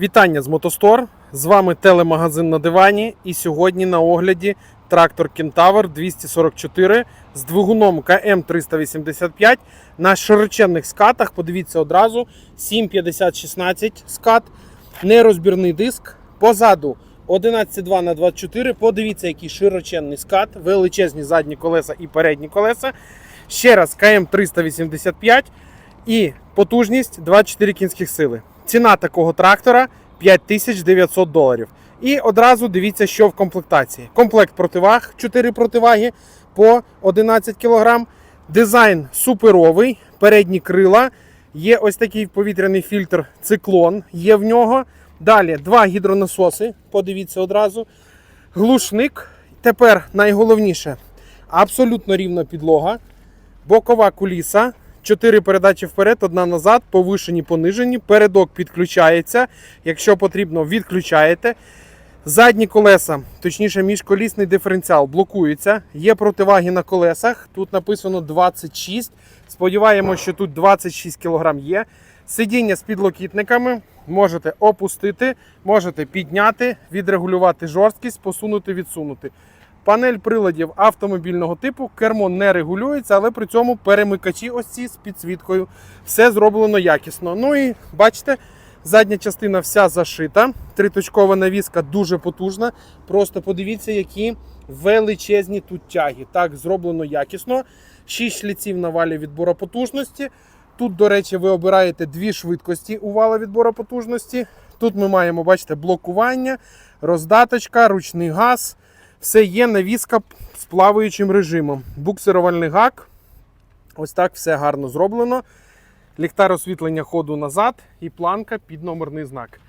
Вітання з Мотостор. З вами телемагазин на дивані. І сьогодні на огляді трактор Кентавр 244 з двигуном КМ385 на широченних скатах. Подивіться одразу: 750-16 скат, нерозбірний диск. Позаду 11,2 на 24. Подивіться, який широченний скат, величезні задні колеса і передні колеса. Ще раз КМ385 і потужність 24 кінських сили.Ціна такого трактора 5900 доларів. І одразу дивіться, що в комплектації. Комплект противаг, 4 противаги по 11 кг. Дизайн суперовий, передні крила. Є ось такий повітряний фільтр циклон. Є в нього. Далі два гідронасоси. Подивіться одразу. Глушник. Тепер найголовніше абсолютно рівна підлога. Бокова куліса. Чотири передачі вперед, одна назад, повишені, понижені. Передок підключається. Якщо потрібно, відключаєте. Задні колеса, точніше, міжколісний диференціал блокується. Є противаги на колесах. Тут написано 26. Сподіваємося, що тут 26 кг є. Сидіння з підлокітниками можете опустити, можете підняти, відрегулювати жорсткість, посунути, відсунути. Панель приладів автомобільного типу, кермо не регулюється, але при цьому перемикачі ось ці з підсвіткою. Все зроблено якісно. Ну і бачите, задня частина вся зашита. Триточкова навіска дуже потужна. Просто подивіться, які величезні тут тяги. Так, зроблено якісно. 6 шліців на валі відбору потужності. Тут, до речі, ви обираєте дві швидкості у вала відбору потужності. Тут ми маємо, бачите, блокування, роздаточка, ручний газ. Все є навіска з плаваючим режимом. Буксирувальний гак. Ось так все гарно зроблено. Ліхтар освітлення ходу назад і планка під номерний знак.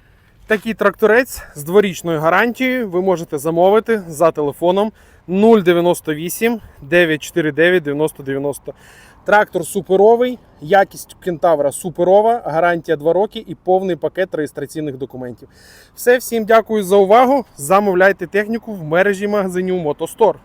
Такий тракторець з дворічною гарантією ви можете замовити за телефоном 098 949 9090. Трактор суперовий, якість кентавра суперова, гарантія 2 роки і повний пакет реєстраційних документів. Все, всім дякую за увагу. Замовляйте техніку в мережі магазинів Мотостор.